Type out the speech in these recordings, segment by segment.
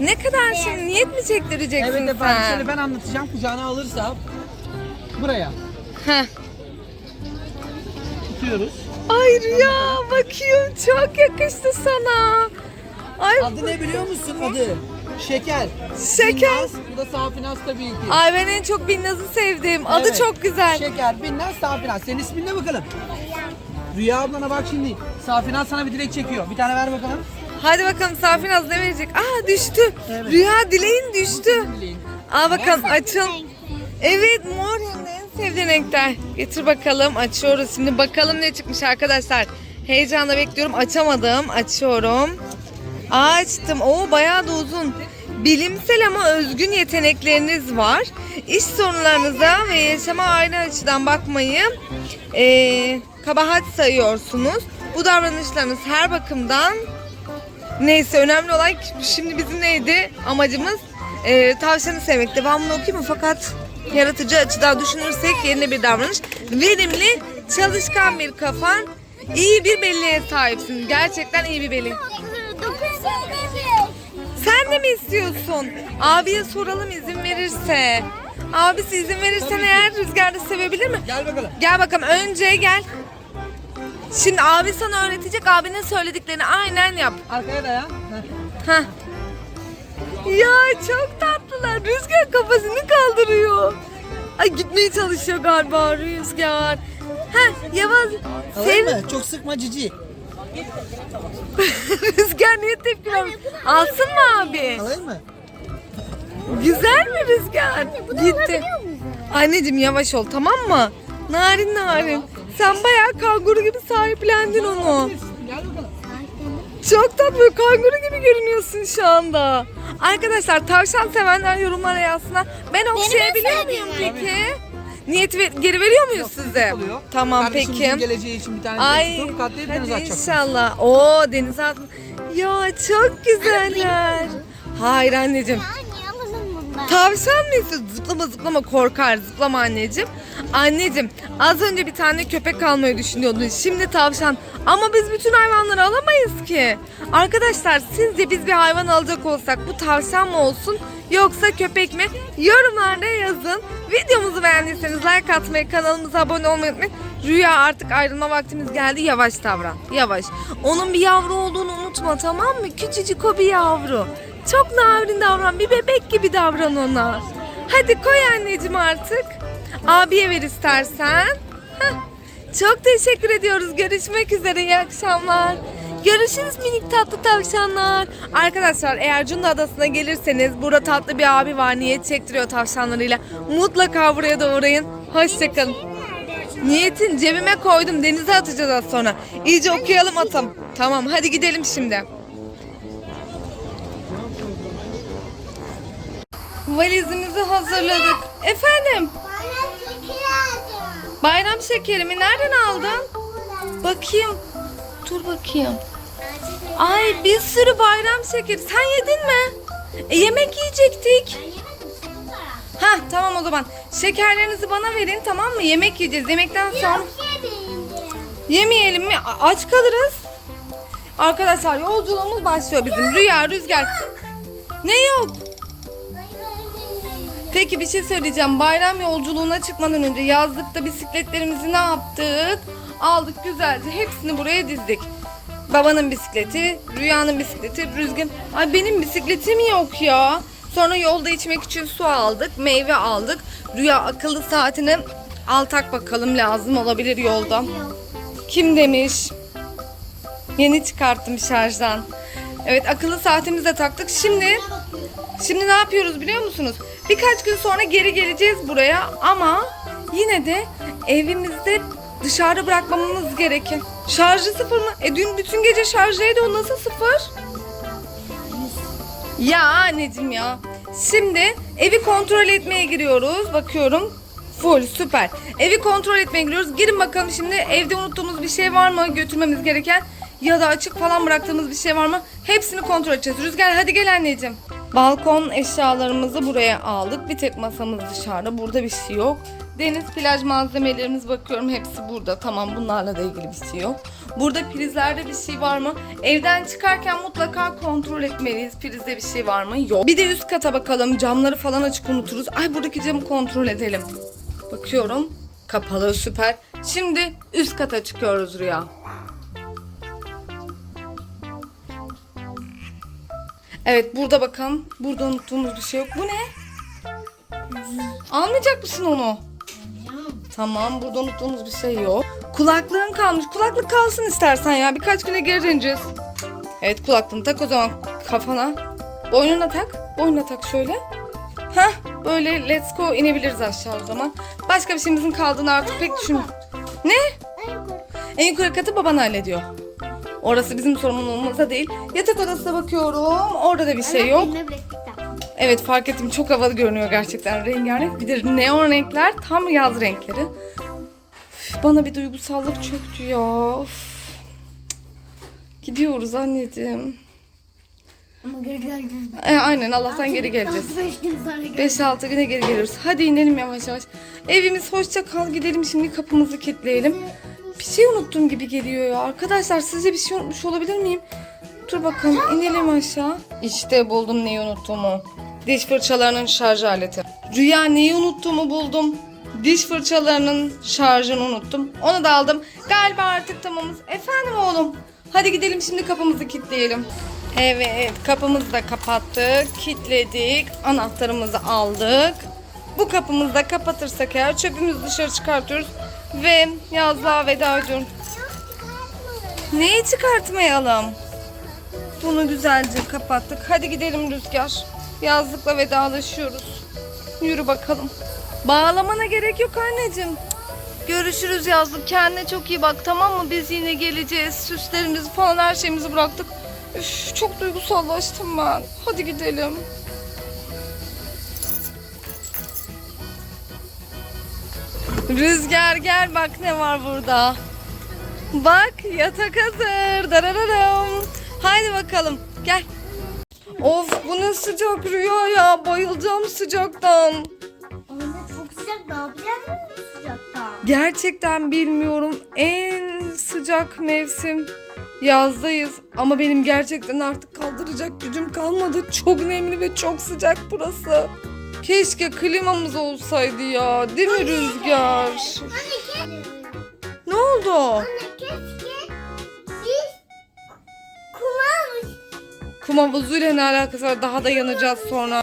Ne kadar şimdi niyet mi çektireceksin Evet efendim sen? şöyle ben anlatacağım kucağına alırsa buraya Heh. tutuyoruz. Ay Rüya bakıyorum çok yakıştı sana. Ay, Adı ne biliyor musun adı? Şeker. Şeker. Binnaz, bu da Safinaz tabii ki. Ay ben en çok Binnaz'ı sevdim. Adı Evet. çok güzel. Şeker, Binnaz, Safinaz. Senin ismin ne bakalım? Rüya ablana bak şimdi. Safinaz sana bir dilek çekiyor. Bir tane ver bakalım. Hadi bakalım Safinaz ne verecek? Aa düştü. Evet. Rüya dileğin düştü. Al bakalım açın. Evet mor hem de en sevdiğin renkler. Getir bakalım açıyoruz. Şimdi bakalım ne çıkmış arkadaşlar. Heyecanla bekliyorum. Açamadım. Açıyorum. Açtım. Oo bayağı da uzun. Bilimsel ama özgün yetenekleriniz var. İş sorunlarınıza ve yaşama aynı açıdan bakmayı eee, kabahat sayıyorsunuz. Bu davranışlarınız her bakımdan Neyse önemli olan şimdi bizim neydi amacımız? Ee, tavşanı sevmek. Devamını okuyayım mı? Fakat yaratıcı açıdan düşünürsek yerine bir davranış. Verimli, çalışkan bir kafan, iyi bir belleğe sahipsin. Gerçekten iyi bir belleğe. Sen de mi istiyorsun? Abiye soralım izin verirse. Abisi izin verirsen eğer rüzgarda sevebilir mi? Gel bakalım. Gel bakalım önce gel. Şimdi abi sana öğretecek abinin söylediklerini aynen yap. Arkaya dayan. Heh. Ya çok tatlılar. Rüzgar kafasını kaldırıyor. Ay gitmeye çalışıyor galiba Rüzgar. Heh yavaş. Alayım Sev... mı? Çok sıkma cici. Rüzgar niye tepki vermiyor? Alsın mı abi? Alayım mı? Güzel mi Rüzgar? Gitti. Anneciğim yavaş ol tamam mı? Narin narin. Sen bayağı kanguru gibi sahiplendin onu. Gel bakalım. Çok tatlı kanguru gibi görünüyorsun şu anda. Arkadaşlar tavşan sevenler yorumlara yazsınlar. Ben okşayabiliyor muyum peki? Niyet ver- geri veriyor muyuz size? Oluyor. Tamam Kardeşimizin peki. geleceği için bir tane Ay tutup katlayıp hadi denize inşallah. Oo denize at. Ya çok güzeller. Hayır anneciğim. Tavşan istiyorsun? Zıplama zıplama korkar. Zıplama anneciğim. Anneciğim az önce bir tane köpek almayı düşünüyordun. Şimdi tavşan. Ama biz bütün hayvanları alamayız ki. Arkadaşlar sizce biz bir hayvan alacak olsak bu tavşan mı olsun yoksa köpek mi? Yorumlarda yazın. Videomuzu beğendiyseniz like atmayı, kanalımıza abone olmayı unutmayın. Rüya artık ayrılma vaktimiz geldi. Yavaş davran. Yavaş. Onun bir yavru olduğunu unutma tamam mı? Küçücük o bir yavru. Çok narin davran. Bir bebek gibi davran ona. Hadi koy anneciğim artık. Abiye ver istersen. Heh. Çok teşekkür ediyoruz. Görüşmek üzere. İyi akşamlar. Görüşürüz minik tatlı tavşanlar. Arkadaşlar eğer Cunda Adası'na gelirseniz burada tatlı bir abi var. Niyet çektiriyor tavşanlarıyla. Mutlaka buraya da uğrayın. Hoşçakalın. Niyetin cebime koydum. Denize atacağız az sonra. İyice okuyalım atam. Tamam hadi gidelim şimdi. Valizimizi hazırladık. Efendim bayram şekerimi nereden aldın? Bakayım. Dur bakayım. Ay bir sürü bayram şekeri. Sen yedin mi? E, yemek yiyecektik. Ha tamam o zaman. Şekerlerinizi bana verin tamam mı? Yemek yiyeceğiz. Yemekten sonra yemeyelim mi? A- Aç kalırız. Arkadaşlar yolculuğumuz başlıyor bizim. Rüya, rüzgar. Ne yok? Peki bir şey söyleyeceğim. Bayram yolculuğuna çıkmadan önce yazlıkta bisikletlerimizi ne yaptık? Aldık güzelce. Hepsini buraya dizdik. Babanın bisikleti, Rüya'nın bisikleti, Rüzgar... Ay benim bisikletim yok ya. Sonra yolda içmek için su aldık, meyve aldık. Rüya akıllı saatini al tak bakalım lazım olabilir yolda. Kim demiş? Yeni çıkarttım şarjdan. Evet akıllı saatimizi de taktık. Şimdi Şimdi ne yapıyoruz biliyor musunuz? Birkaç gün sonra geri geleceğiz buraya ama yine de evimizde dışarıda bırakmamamız gerekir. Şarjı sıfır mı? E dün bütün gece şarjdaydı o nasıl sıfır? Ya anneciğim ya. Şimdi evi kontrol etmeye giriyoruz. Bakıyorum. Full süper. Evi kontrol etmeye giriyoruz. Girin bakalım şimdi evde unuttuğumuz bir şey var mı götürmemiz gereken ya da açık falan bıraktığımız bir şey var mı? Hepsini kontrol edeceğiz. Rüzgar hadi gel anneciğim. Balkon eşyalarımızı buraya aldık. Bir tek masamız dışarıda. Burada bir şey yok. Deniz plaj malzemelerimiz bakıyorum hepsi burada. Tamam bunlarla da ilgili bir şey yok. Burada prizlerde bir şey var mı? Evden çıkarken mutlaka kontrol etmeliyiz. Prizde bir şey var mı? Yok. Bir de üst kata bakalım. Camları falan açık unuturuz. Ay buradaki camı kontrol edelim. Bakıyorum. Kapalı süper. Şimdi üst kata çıkıyoruz Rüya. Evet burada bakalım. Burada unuttuğumuz bir şey yok. Bu ne? Almayacak mısın onu? Tamam burada unuttuğumuz bir şey yok. Kulaklığın kalmış. Kulaklık kalsın istersen ya. Birkaç güne geri döneceğiz. Evet kulaklığını tak o zaman kafana. Boynuna tak. Boynuna tak şöyle. Hah böyle let's go inebiliriz aşağı o zaman. Başka bir şeyimizin kaldığını artık pek düşün. Ne? En yukarı katı baban hallediyor. Orası bizim sorumluluğumuzda değil. Yatak odasına bakıyorum. Orada da bir şey yok. Evet fark ettim çok havalı görünüyor gerçekten rengarenk. Bir de neon renkler tam yaz renkleri. Üf, bana bir duygusallık çöktü ya. Üf. Gidiyoruz anneciğim. Ama geri geleceğiz. E, aynen Allah'tan geri geleceğiz. 5 gün sonra geleceğiz. 5-6 güne geri geliyoruz. Hadi inelim yavaş yavaş. Evimiz hoşça kal gidelim şimdi kapımızı kilitleyelim. Bir şey unuttum gibi geliyor ya. Arkadaşlar sizce bir şey unutmuş olabilir miyim? Dur bakalım inelim aşağı. İşte buldum neyi unuttuğumu. Diş fırçalarının şarj aleti. Rüya neyi unuttuğumu buldum. Diş fırçalarının şarjını unuttum. Onu da aldım. Galiba artık tamamız. Efendim oğlum. Hadi gidelim şimdi kapımızı kilitleyelim. Evet kapımızı da kapattık. Kilitledik. Anahtarımızı aldık. Bu kapımızı da kapatırsak eğer çöpümüzü dışarı çıkartıyoruz. Ve yazlığa veda ediyorum. Neyi çıkartmayalım? Bunu güzelce kapattık. Hadi gidelim Rüzgar. Yazlıkla vedalaşıyoruz. Yürü bakalım. Bağlamana gerek yok anneciğim. Görüşürüz yazlık. Kendine çok iyi bak tamam mı? Biz yine geleceğiz. Süslerimizi falan her şeyimizi bıraktık. Üf, çok duygusallaştım ben. Hadi gidelim. Rüzgar gel bak ne var burada. Bak yatak hazır. Darararım. Haydi bakalım gel. Of bu ne sıcak rüya ya. Bayılacağım sıcaktan. Anne çok sıcak. Ne yapacağız bu sıcakta? Gerçekten bilmiyorum. En sıcak mevsim yazdayız. Ama benim gerçekten artık kaldıracak gücüm kalmadı. Çok nemli ve çok sıcak burası. Keşke klimamız olsaydı ya. Değil mi Rüzgar? Anne. Ne oldu? Anne keşke. Biz kumamış. Kum havuzuyla ne alakası var? Daha da yanacağız sonra.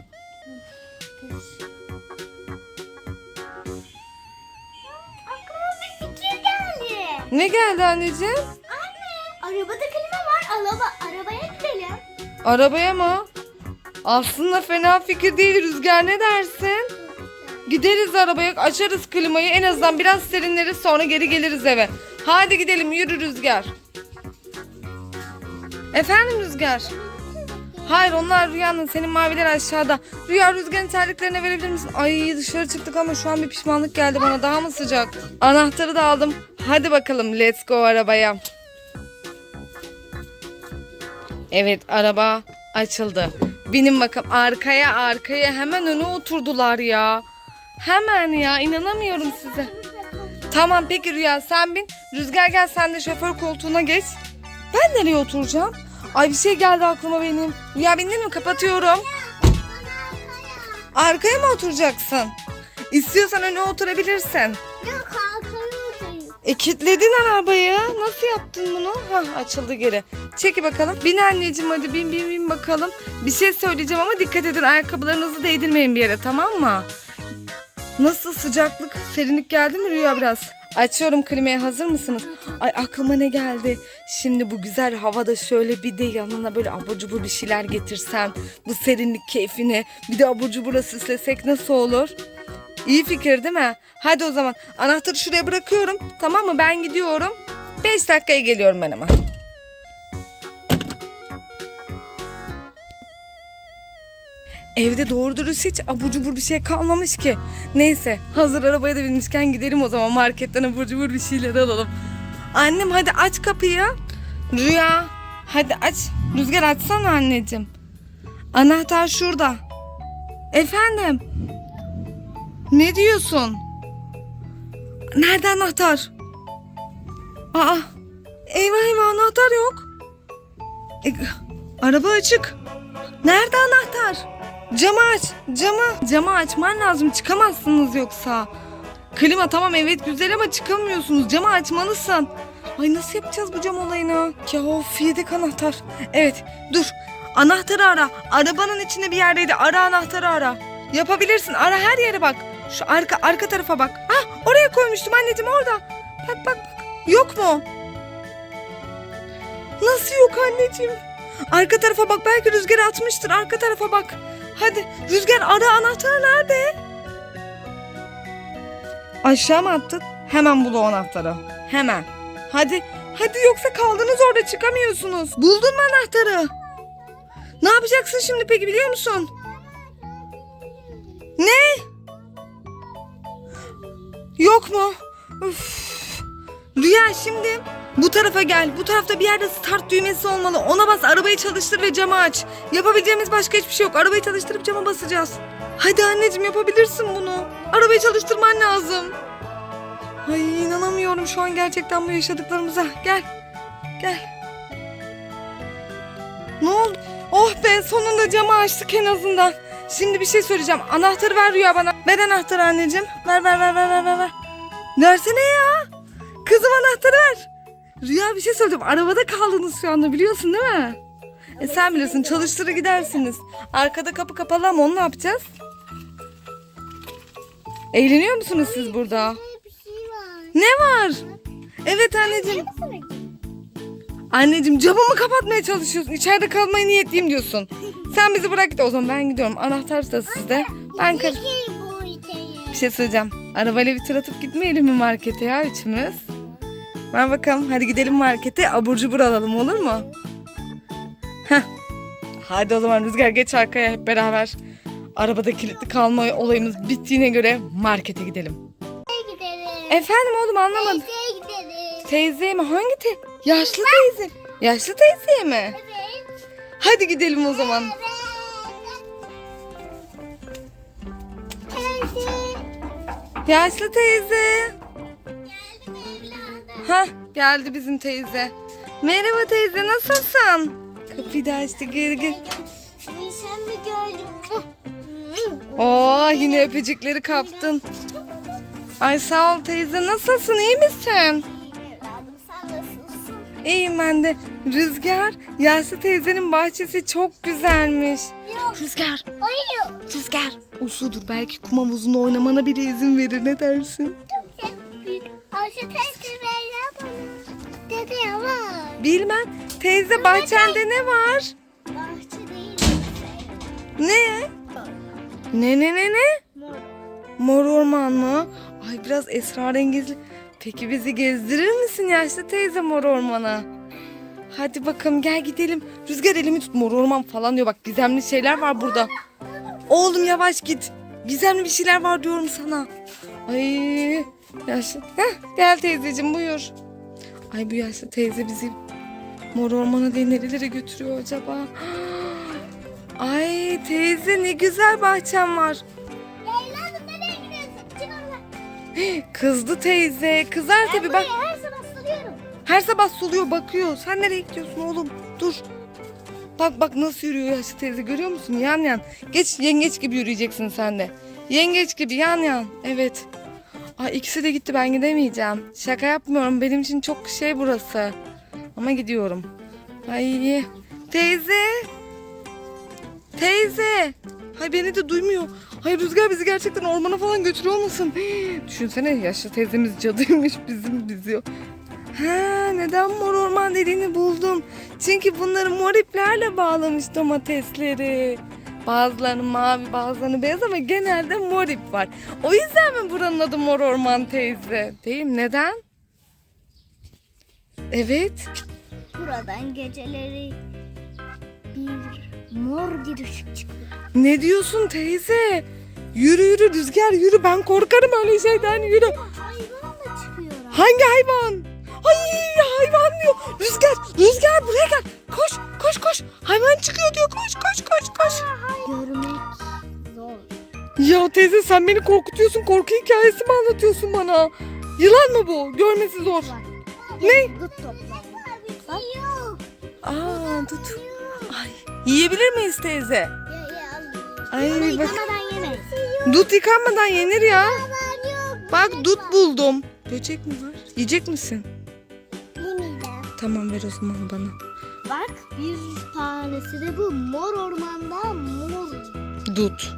Aklıma bir fikir geldi. Ne geldi anneciğim? Anne arabada klima var. Araba, arabaya gidelim. Arabaya mı? Aslında fena fikir değil Rüzgar ne dersin? Gideriz arabaya açarız klimayı en azından biraz serinleriz sonra geri geliriz eve. Hadi gidelim yürü Rüzgar. Efendim Rüzgar? Hayır onlar Rüya'nın senin maviler aşağıda. Rüya Rüzgar'ın terliklerine verebilir misin? Ay dışarı çıktık ama şu an bir pişmanlık geldi bana daha mı sıcak? Anahtarı da aldım. Hadi bakalım let's go arabaya. Evet araba açıldı. Binin bakalım arkaya arkaya hemen öne oturdular ya. Hemen ya inanamıyorum size. Tamam peki Rüya sen bin. Rüzgar gel sen de şoför koltuğuna geç. Ben nereye oturacağım? Ay bir şey geldi aklıma benim. Rüya bindin mi? Kapatıyorum. Arkaya mı oturacaksın? İstiyorsan öne oturabilirsin. Yok kalkamıyorum. E kilitledin arabayı. Nasıl yaptın bunu? Hah açıldı geri. Çeki bakalım. Bin anneciğim hadi bin bin bin bakalım. Bir şey söyleyeceğim ama dikkat edin ayakkabılarınızı değdirmeyin bir yere tamam mı? Nasıl sıcaklık? Serinlik geldi mi Rüya biraz? Açıyorum klimayı hazır mısınız? Ay aklıma ne geldi? Şimdi bu güzel havada şöyle bir de yanına böyle abur cubur bir şeyler getirsem. Bu serinlik keyfine bir de abur cubura süslesek nasıl olur? İyi fikir değil mi? Hadi o zaman anahtarı şuraya bırakıyorum. Tamam mı? Ben gidiyorum. 5 dakikaya geliyorum ben ama. Evde doğru dürüst hiç abur cubur bir şey kalmamış ki. Neyse hazır arabaya da binmişken gidelim o zaman marketten abur cubur bir şeyler alalım. Annem hadi aç kapıyı. Rüya hadi aç. Rüzgar açsana anneciğim. Anahtar şurada. Efendim? Ne diyorsun? Nerede anahtar? Aa, eyvah eyvah anahtar yok. E, araba açık. Nerede anahtar? Camı aç. Camı. Camı açman lazım. Çıkamazsınız yoksa. Klima tamam evet güzel ama çıkamıyorsunuz. Camı açmalısın. Ay nasıl yapacağız bu cam olayını? Ya of yedek anahtar. Evet dur. Anahtarı ara. Arabanın içinde bir yerdeydi. Ara anahtarı ara. Yapabilirsin. Ara her yere bak. Şu arka arka tarafa bak. Ah oraya koymuştum anneciğim orada. Bak bak bak. Yok mu? Nasıl yok anneciğim? Arka tarafa bak belki rüzgar atmıştır. Arka tarafa bak. Hadi rüzgar ara anahtar nerede? Aşağı mı attın? Hemen bul o anahtarı. Hemen. Hadi. Hadi yoksa kaldınız orada çıkamıyorsunuz. Buldun anahtarı? Ne yapacaksın şimdi peki biliyor musun? Ne? Yok mu? Üf. Rüya şimdi bu tarafa gel. Bu tarafta bir yerde start düğmesi olmalı. Ona bas arabayı çalıştır ve camı aç. Yapabileceğimiz başka hiçbir şey yok. Arabayı çalıştırıp cama basacağız. Hadi anneciğim yapabilirsin bunu. Arabayı çalıştırman lazım. Ay inanamıyorum şu an gerçekten bu yaşadıklarımıza. Gel. Gel. Ne oldu? Oh be sonunda camı açtık en azından. Şimdi bir şey söyleyeceğim. Anahtarı ver Rüya bana. Ver anahtarı anneciğim. Ver ver ver ver ver ver. ver. Versene ya. Kızım anahtarı ver. Rüya bir şey söyleyeceğim. Arabada kaldınız şu anda biliyorsun değil mi? E sen bilirsin çalıştırır gidersiniz. Arkada kapı kapalı ama onu ne yapacağız? Eğleniyor musunuz siz burada? Bir şey var. Ne var? Evet anneciğim. Anneciğim camımı kapatmaya çalışıyorsun. İçeride kalmayı niyetliyim diyorsun. Sen bizi bırak git o zaman ben gidiyorum. Anahtar da sizde. Ben kar- bir şey söyleyeceğim. Arabayla bir tur atıp gitmeyelim mi markete ya üçümüz? Ben bakalım. Hadi gidelim markete. Abur cubur alalım olur mu? Heh. Hadi o zaman Rüzgar geç arkaya hep beraber. Arabada kilitli kalma olayımız bittiğine göre markete gidelim. Gidelim? Efendim oğlum anlamadım. Nereye gidelim? Teyzeye mi? Hangi te? Yaşlı teyze. Yaşlı teyzeye mi? Evet. Hadi gidelim o zaman. Teyze. Yaşlı teyze. Geldim evladım. Ha geldi bizim teyze. Merhaba teyze nasılsın? Kapıyı da açtı geri gel. Sen mi gördün? Oo yine öpücükleri kaptın. Ay sağ ol teyze nasılsın iyi misin? İyiyim ben de. Rüzgar yaşlı teyzenin bahçesi çok güzelmiş. Yok. Rüzgar Hayır. Rüzgar. Usludur belki kum havuzunda oynamana bile izin verir ne dersin? Ayşe teyze Bilmem. Teyze bahçende ne var? Bahçe değil. Ne? Ne ne ne ne? Mor. Mor orman mı? Ay biraz esrarengizli. Peki bizi gezdirir misin yaşlı teyze mor ormana? Hadi bakalım gel gidelim. Rüzgar elimi tut mor orman falan diyor. Bak gizemli şeyler var burada. Oğlum yavaş git. Gizemli bir şeyler var diyorum sana. Ay yaşlı. Heh, gel teyzeciğim buyur. Ay bu yaşlı teyze bizi mor ormana değil nerelere götürüyor acaba? Ay teyze ne güzel bahçem var. Evladım nereye gidiyorsun? Çık oradan. Kızdı teyze. Kızar Ben tabii bak. her sabah suluyorum. Her sabah suluyor bakıyor. Sen nereye gidiyorsun oğlum? Dur. Bak bak nasıl yürüyor yaşlı teyze görüyor musun? Yan yan. Geç yengeç gibi yürüyeceksin sen de. Yengeç gibi yan yan. Evet. Ay ikisi de gitti ben gidemeyeceğim. Şaka yapmıyorum benim için çok şey burası. Ama gidiyorum. Ay teyze. Teyze. Hay beni de duymuyor. Hay Rüzgar bizi gerçekten ormana falan götürüyor olmasın? Düşünsene yaşlı teyzemiz cadıymış bizim bizi. Ha, neden mor orman dediğini buldum. Çünkü bunları mor iplerle bağlamış domatesleri. Bazılarını mavi bazılarını beyaz ama genelde mor ip var. O yüzden mi buranın adı mor orman teyze? Değil mi? Neden? Evet. Buradan geceleri bir mor bir ışık çıkıyor. Ne diyorsun teyze? Yürü yürü Rüzgar yürü ben korkarım öyle şeyden yürü. Hayvan da çıkıyor. Hangi hayvan? Ay hayvan diyor. Rüzgar, Rüzgar buraya gel. Koş, koş, koş. Hayvan çıkıyor diyor. Koş, koş, koş, koş. Görmek zor. Ya teyze sen beni korkutuyorsun. Korku hikayesi mi anlatıyorsun bana? Yılan mı bu? Görmesi zor. Ne? Toplayın. Bak. Yok. Aa tut. Ay, yiyebilir miyiz teyze? Ay bak. yıkamadan yeme. Dut yıkanmadan yenir ya. Bak dut buldum. Böcek mi var? Yiyecek misin? Yemeyeceğim. Tamam ver o zaman bana. Bak bir tanesi de bu mor ormanda mor. Dut.